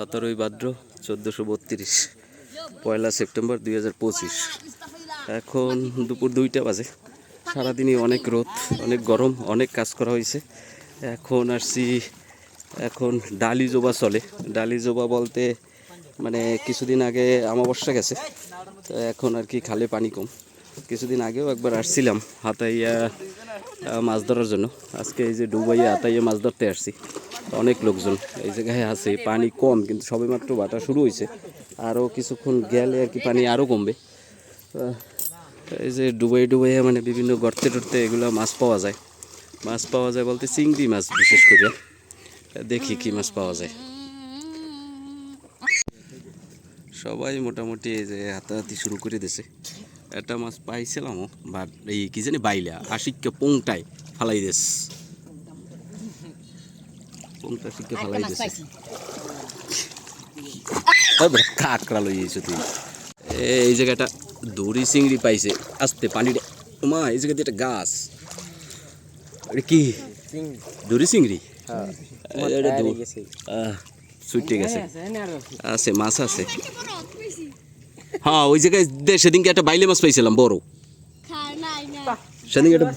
সতেরোই ভাদ্র চোদ্দোশো বত্রিশ, পয়লা সেপ্টেম্বর দুই হাজার পঁচিশ। এখন দুপুর দুইটা বাজে। সারাদিনই অনেক রোদ, অনেক গরম, অনেক কাজ করা হয়েছে। এখন আসছি, এখন ডালি জোবা চলে। ডালি জোবা বলতে মানে কিছুদিন আগে আমাবস্যা গেছে, তো এখন আর কি খালে পানি কম। কিছুদিন আগেও একবার আসছিলাম হাতাইয়া মাছ ধরার জন্য। আজকে এই যে ডুবাইয়া হাতাইয়া মাছ ধরতে আসছি। অনেক লোকজন এই জায়গায় আছে, পানি কম, কিন্তু সবেমাত্র বাটা শুরু হয়েছে আরও কিছুক্ষণ গেলে আর কি পানি আরও কমবে। এই যে ডুবাই ডুবাইয়া মানে বিভিন্ন গর্তে টর্তে এগুলো মাছ পাওয়া যায়। মাছ পাওয়া যায় বলতে চিংড়ি মাছ বিশেষ করে। দেখি কি মাছ পাওয়া যায়। সবাই মোটামুটি এই যে হাতাহাতি শুরু করে দিছে। একটা মাছ পাইছিলামও, বাট এই কি জানি বাইলা, আশিককে পোংটায় ফালাই দিস পোংটা আশিককে ফালাই দিস কাকড়া লই যাইছো তুই। এই জায়গাটা দড়ি চিংড়ি পাইছে আস্তে পানিটা মা এই জায়গাতে একটা গাছ। এটা কি? দড়ি চিংড়ি? এটা ছুটে গেছে। আছে মাছ আছে। হ্যাঁ ওই জায়গায় দে সেদিনকে একটা বাইলে মাছ পাইছিলাম বড়। সেদিনকে একটা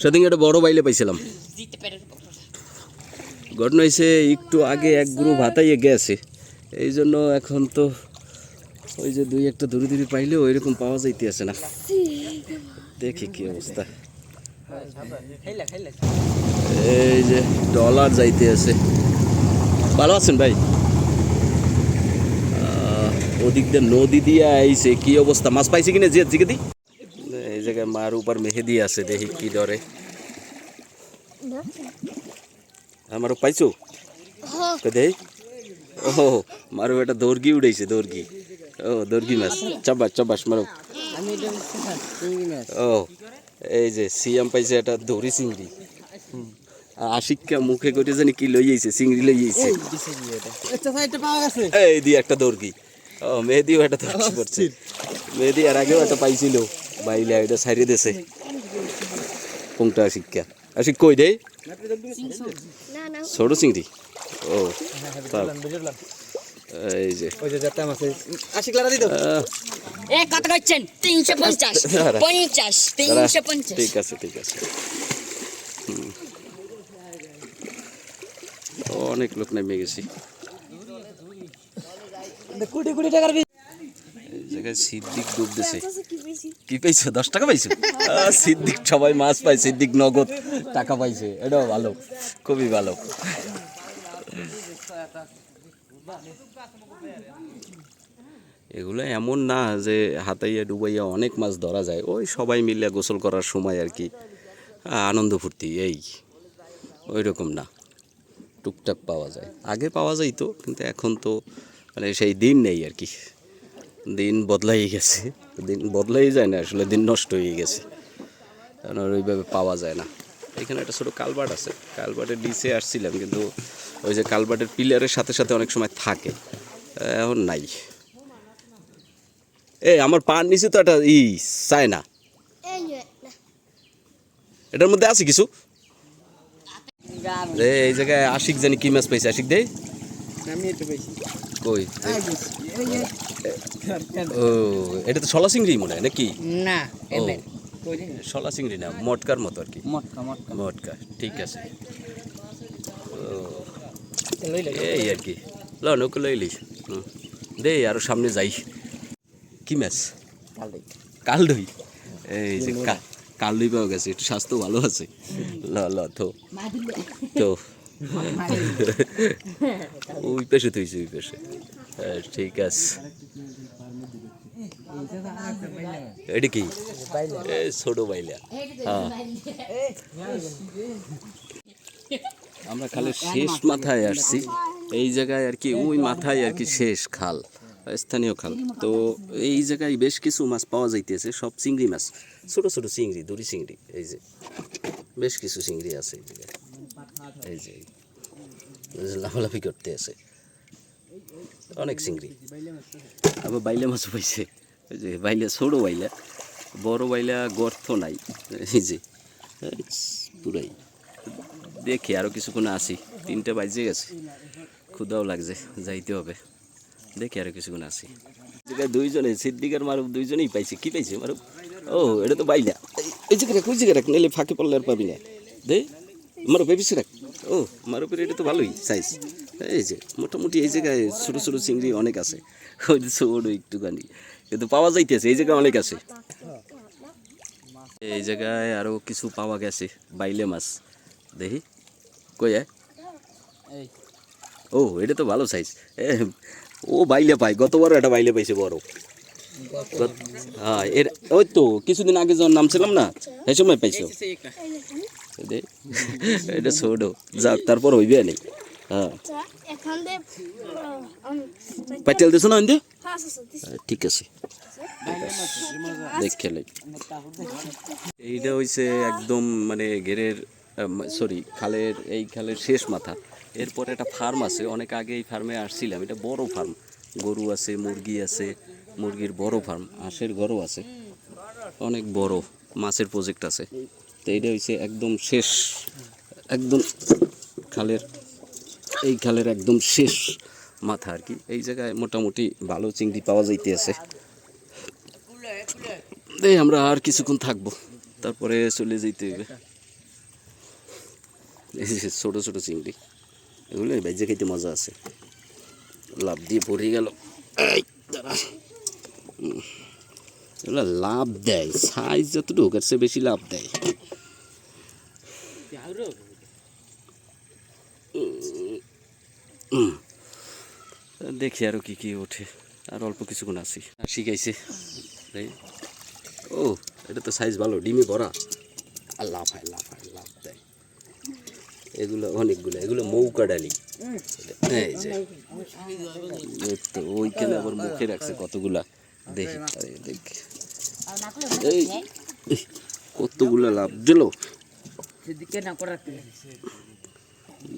সেদিনকে একটা বড় বাইলে পাইছিলাম। ঘটনা হয়েছে একটু আগে এক গ্রুপ হাতাইয়ে গেছে। এই জন্য এখন তো ওই যে দুই একটা দূরে দূরে পাইলে ওই রকম পাওয়া যাইতে আছে না। দেখি কি অবস্থা। এই যে ডলার যাইতে আছে ভালো আছেন ভাই? ওদিক দিয়ে নদী দিয়ে আইছে, কি অবস্থা? মাছ পাইছে কিনা যে জিগে দি? এই জায়গায় মার উপর মেহেদি আছে, দেখি কি ডরে আমারও পাইছো? দেই? ও মারো এটা দর্গি উড়াইছে দর্গি। ও দর্গি মাছ। চাবাস চাবাস মারো। ও এই যে সিয়াম পাইছে এটা দড়ি চিংড়ি। আশিককে মুখে করে জানি কি লই আইছে চিংড়ি লই আইছে। এই দি একটা দর্গি। ও মেহেদিও একটা দর্গি পড়ছে। মেহেদি আর আগেও একটা পাইছিল। বাইলে এটা সাইরে দেছে। কোনটা আশিককা? আশিক কই দেই? ছোট চিংড়ি। ও এই যে। আহ, এ কত করছেন? তিনশো পঞ্চাশ। পঞ্চাশ তিনশো পঞ্চাশ। ঠিক আছে ঠিক আছে। অনেক লোক নেমে গেছি। এই সিদ্দিক ডুব দিছে কি পাইছো দশ টাকা পাইছো সিদ্দিক সবাই মাছ পাই সিদ্দিক নগদ টাকা পাইছে। এটাও ভালো খুবই ভালো। এগুলো এমন না যে হাতাইয়া ডুবাইয়া অনেক মাছ ধরা যায়। ওই সবাই মিলে গোসল করার সময় আর কি আনন্দ ফুর্তি এই। ওই রকম না টুকটাক পাওয়া যায়। আগে পাওয়া যাইতো কিন্তু এখন তো মানে সেই দিন নেই আর কি। দিন বদলাই গেছে। দিন বদলাই যায় না আসলে দিন নষ্ট হয়ে গেছে। কারণ আর ওইভাবে পাওয়া যায় না। এখানে একটা ছোটো কালবাট আছে। কালবাটের নিচে আসছিলাম কিন্তু ওই যে কালবাটের পিলারের সাথে সাথে অনেক সময় থাকে। এখন নাই। এই আমার পান নিচে তো একটা ই চায় না এটার মধ্যে আছে কিছু? এই জায়গায় আশিক জানি কি মাছ পাইছে। আশিক দেই কই? ও এটা তো শলা চিংড়ি মনে হয় নাকি? না শলা চিংড়ি না মটকার মতো আর কি। মটকা মটকা। মটকা ঠিক আছে। ও এই আর কি। ল নৌকো লইলি। দে আরও সামনে যাই। কি মাছ কাল দই এই যে কাল দই পাওয়া গেছে একটু স্বাস্থ্য ভালো আছে। ল ল তো তো ওই পেশে তুইছে ওই পেশে ঠিক আছে এটা কি ছোট আমরা খালের শেষ মাথায় আসছি এই জায়গায় আর কি ওই মাথায় আর কি শেষ খাল স্থানীয় খাল তো এই জায়গায় বেশ কিছু মাছ পাওয়া যাইতেছে সব চিংড়ি মাছ ছোট ছোট চিংড়ি দড়ি চিংড়ি এই যে বেশ কিছু চিংড়ি আছে এই জায়গায় এই যে, লাফালাফি করতে আছে। অনেক চিংড়ি। আবার বাইলে মাছও পাইছে। ওই যে বাইলে, ছোট বাইলা, বড় বাইলা গর্ত নাই। এই যে পুরাই। দেখি আরও কিছুক্ষণ আসি। তিনটে বাজে গেছে। ক্ষুদাও লাগছে, যাইতে হবে। দেখি আর কিছুক্ষণ আসি। জায়গায় দুইজনে, সিদ্দিকার মারুফ দুইজনেই পাইছে। কি পাইছে মারুফ? ও, এটা তো বাইলা। এই- জায়গায় রাখ ওই জায়গায় রাখ নাহলে ফাঁকে পড়লে আর পাবি না। দে। এই পিছিয়ে রাখ ও মারুফের এটা তো ভালোই সাইজ এই যে মোটামুটি এই জায়গায় ছোটো ছোটো চিংড়ি অনেক আছে। ওই ছোটো একটুখানি। কিন্তু পাওয়া যাইতেছে এই জায়গায় অনেক আছে। এই জায়গায় আরও কিছু পাওয়া গেছে বাইলে মাছ। দেখি কই? ও এটা তো ভালো সাইজ ও বাইলে পায় গতবারও একটা বাইলে পাইছে বড়। হ্যাঁ এর ওই তো কিছুদিন আগে যখন নামছিলাম না এই সময় পাইছো? দে, এটা ছোট। যাক তারপর হইবে নেই। হ্যাঁ। আচ্ছা দে পাইটেল দিছো না ইন্দে? দিস ঠিক আছে। দেখ খেলে এইটা হইছে একদম মানে ঘেরের সরি খালের এই খালের শেষ মাথা। এরপর একটা ফার্ম আছে অনেক আগে এই ফার্মে আসছিলাম। এটা বড় ফার্ম। গরু আছে মুরগি আছে মুরগির বড় ফার্ম হাঁসের ঘরও আছে। অনেক বড় মাছের প্রজেক্ট আছে। তো এইটা হইছে একদম শেষ, একদম খালের, এই খালের একদম শেষ মাথা আর কি। এই জায়গায় মোটামুটি ভালো চিংড়ি পাওয়া যাইতে আছে এই আমরা আর কিছুক্ষণ থাকব, তারপরে চলে যেতে হবে এই যে ছোট ছোট চিংড়ি এগুলো ভেজে খেতে মজা আছে। লাভ দিয়ে পড়ে গেল। দাঁড়া। এগুলো লাভ দেয় সাইজ যতটুকু এর চেয়ে বেশি লাভ দেয়। দেখি আরও কি কি ওঠে আর অল্প কিছুক্ষণ আছি। আর শিখাইছে। ও এটা তো সাইজ ভালো ডিমে ভরা। আর লাভ হয় লাভ হয় লাভ দেয়। এগুলো অনেকগুলো এগুলো মৌকা ডালি। ওইখানে আবার মুখে রাখছে কতগুলা। দেখি দেখি। এই এই, কতগুলা লাভ দিল?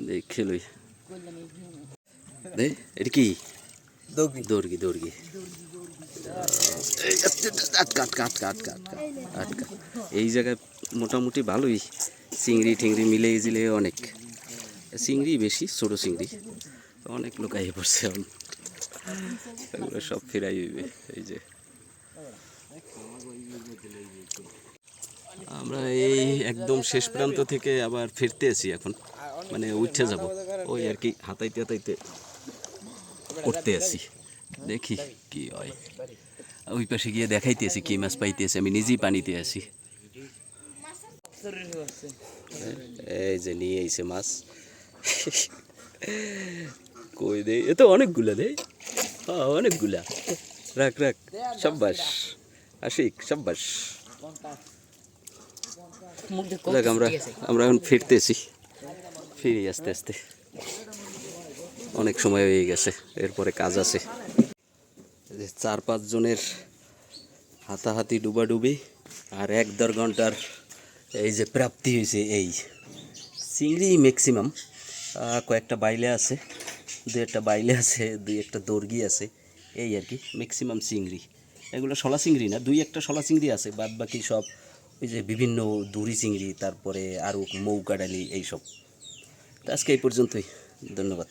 দেখে লই এটা কি? দৌড়গি দৌড়গি জায়গায় মোটামুটি ভালোই। চিংড়ি টিংড়ি মিলে জিলে অনেক। চিংড়ি বেশি ছোটো চিংড়ি। অনেক লোক আইয়ে পড়ছে। এগুলো সব ফেরাই হইবে, এই যে। আমরা এই একদম শেষ প্রান্ত থেকে আবার ফিরতে আছি এখন। মানে উঠে যাব। ওই আর কি হাতাইতে হাতাইতে উঠতে আছি। দেখি কি হয়। ওই পাশে গিয়ে দেখাইতেছি কি মাছ পাইতেছি আমি নিজেই পানিতে আছি। এই যে নিয়ে আইছে মাছ। কই দে এ তো অনেকগুলা দে হ্যাঁ অনেকগুলা। রাখ রাখ, সাব্বাস। আশিক, সাব্বাস। দেখ, আমরা আমরা এখন ফিরতেছি। ফিরি আস্তে আস্তে। অনেক সময় হয়ে গেছে, এরপরে কাজ আছে। চার, পাঁচ জনের হাতাহাতি ডুবাডুবি আর এক দেড় ঘণ্টার এই যে প্রাপ্তি হয়েছে, এই চিংড়ি ম্যাক্সিমাম কয়েকটা বাইলে আছে। দুই একটা বাইলে আছে, দুই একটা দর্গি আছে, এই আর কি ম্যাক্সিমাম চিংড়ি। এগুলো শলা চিংড়ি না, দুই একটা শলা চিংড়ি আছে বাদ বাকি সব ওই যে বিভিন্ন দুরি চিংড়ি, তারপরে আরও মৌকা ডালি এইসব আজকে এই পর্যন্তই, ধন্যবাদ।